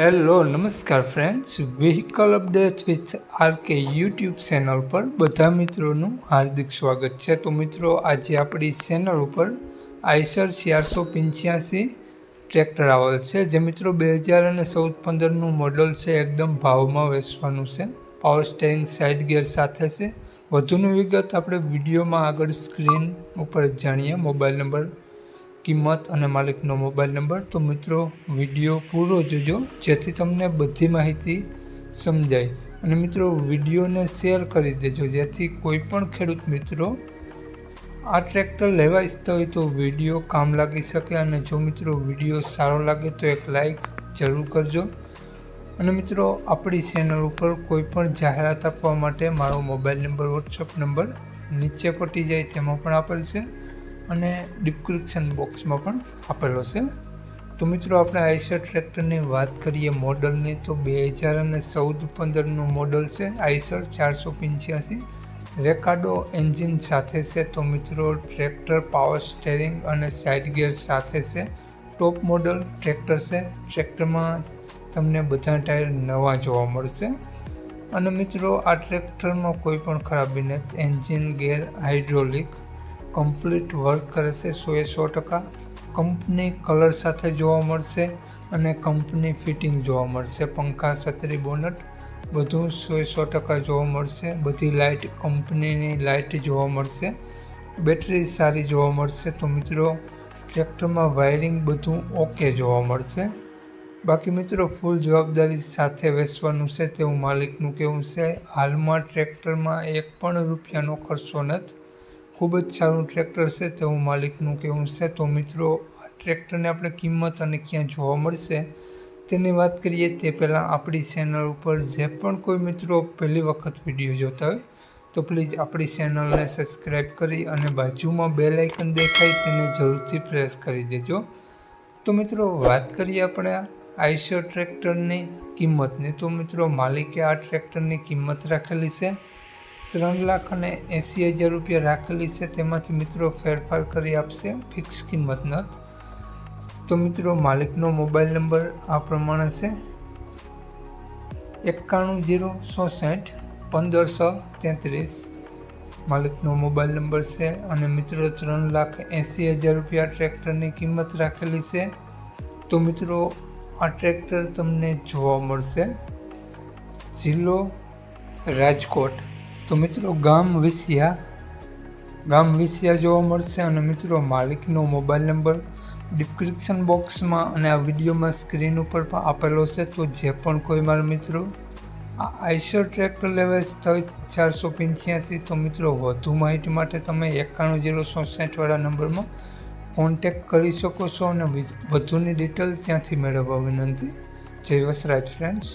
Hello, નમસ્કાર friends vehicle update with RK YouTube channel પર બધા મિત્રોનું હાર્દિક સ્વાગત છે. તો મિત્રો, આજે આપણી ચેનલ ઉપર આઈસર ચારસો પંચ્યાસી ટ્રેક્ટર આવેલ છે, જે મિત્રો બે હજાર અને ચૌદ પંદરનું મોડલ છે. એકદમ ભાવમાં વેચવાનું છે. પાવર સ્ટેરિંગ સાઇડ ગિયર સાથે છે. વધુની વિગત આપણે વિડીયોમાં આગળ સ્ક્રીન ઉપર જાણીએ. મોબાઈલ નંબર કિંમત અને માલિકનો મોબાઈલ નંબર. તો મિત્રો, વીડિયો પૂરો જોજો, જેથી તમને બધી માહિતી સમજાય. અને મિત્રો, વિડીયોને શેર કરી દેજો, જેથી કોઈ પણ ખેડૂત મિત્રો આ ટ્રેક્ટર લેવા ઈચ્છતા હોય તો વીડિયો કામ લાગી શકે અને જો મિત્રો વીડિયો સારો લાગે તો એક લાઈક જરૂર કરજો. અને મિત્રો, આપણી ચેનલ ઉપર કોઈ પણ જાહેરાત આપવા માટે મારો મોબાઈલ નંબર, વોટ્સઅપ નંબર નીચે પટી જાય, તેમાં પણ આપેલ છે. અને ડિસ્ક્રિપ્શન બોક્સમાં પણ આપેલો છે. તો મિત્રો, આપણે આઈસર ટ્રેક્ટરની વાત કરીએ મોડલની, તો બે હજાર અને ચૌદ પંદરનું મોડલ છે આઈસર ચારસો પંચ્યાસી. રેકાર્ડો એન્જિન સાથે છે, તો મિત્રો, ટ્રેક્ટર પાવર સ્ટેરિંગ અને સાઇડ ગિયર સાથે છે. ટોપ મોડલ ટ્રેક્ટર છે, ટ્રેક્ટરમાં તમને બધા ટાયર નવા જોવા મળશે. અને મિત્રો, આ ટ્રેક્ટરમાં કોઈ પણ ખરાબી નથી engine gear hydraulic complete work કરે છે સોએ સો ટકા. કંપની કલર સાથે જોવા મળશે અને કંપની ફિટિંગ જોવા મળશે. પંખા, છત્રી, બોનટ બધું સોએ સો ટકા જોવા મળશે. બધી લાઇટ કંપનીની લાઇટ જોવા મળશે. બેટરી સારી જોવા મળશે. તો મિત્રો, ટ્રેક્ટરમાં વાયરિંગ બધું ઓકે જોવા મળશે. બાકી મિત્રો, ફૂલ જવાબદારી સાથે વેચવાનું છે તેવું માલિકનું કહેવું છે. હાલમાં ટ્રેક્ટરમાં એક પણ રૂપિયાનો ખર્ચો નથી. ખૂબ જ સારું ટ્રેક્ટર છે તેવું માલિકનું કહેવું છે, તો મિત્રો, આ ટ્રેક્ટરને આપણે કિંમત અને ક્યાં જોવા મળશે તેની વાત કરીએ તે પહેલાં આપણી ચેનલ ઉપર જે પણ કોઈ મિત્રો પહેલી વખત વીડિયો જોતા હોય, તો પ્લીઝ આપણી ચેનલને સબસ્ક્રાઈબ કરી અને બાજુમાં બે લાઇકન દેખાય તેને જરૂરથી પ્રેસ કરી દેજો. તો મિત્રો, વાત કરીએ આપણે આઈશર ટ્રેક્ટરની કિંમતની. તો મિત્રો, માલિકે આ ટ્રેક્ટરની કિંમત રાખેલી છે. ત્રણ લાખ અને એંસી હજાર રૂપિયા રાખેલી છે. તેમાંથી મિત્રો ફેરફાર કરી આપશે. ફિક્સ કિંમત નથી તો મિત્રો, માલિકનો મોબાઈલ નંબર આ પ્રમાણે છે. એકાણું જીરો ચોસઠ પંદરસો તેત્રીસ. માલિકનો મોબાઈલ નંબર છે. અને મિત્રો, ત્રણ લાખ એંસી હજાર રૂપિયા ટ્રેક્ટરની કિંમત રાખેલી છે. તો મિત્રો, આ ટ્રેક્ટર તમને જોવા મળશે. જિલ્લો રાજકોટ. તો મિત્રો ગામ વિસિયા. ગામ વિસિયા જોવા મળશે અને મિત્રો માલિકનો મોબાઈલ નંબર ડિસ્ક્રિપ્શન બોક્સમાં અને આ વિડીયોમાં સ્ક્રીન ઉપર પણ આપેલો છે, તો જે પણ કોઈ મારા મિત્રો આ આઈસર ટ્રેક્ટર લેવા સ્થળ ચારસો પંચ્યાસી, તો મિત્રો વધુ માહિતી માટે તમે એકાણું જીરો સોસાઠવાળા નંબરમાં કોન્ટેક કરી શકો છો અને વધુની ડિટેલ ત્યાંથી મેળવવા વિનંતી. જય વસરાજ ફ્રેન્ડ્સ.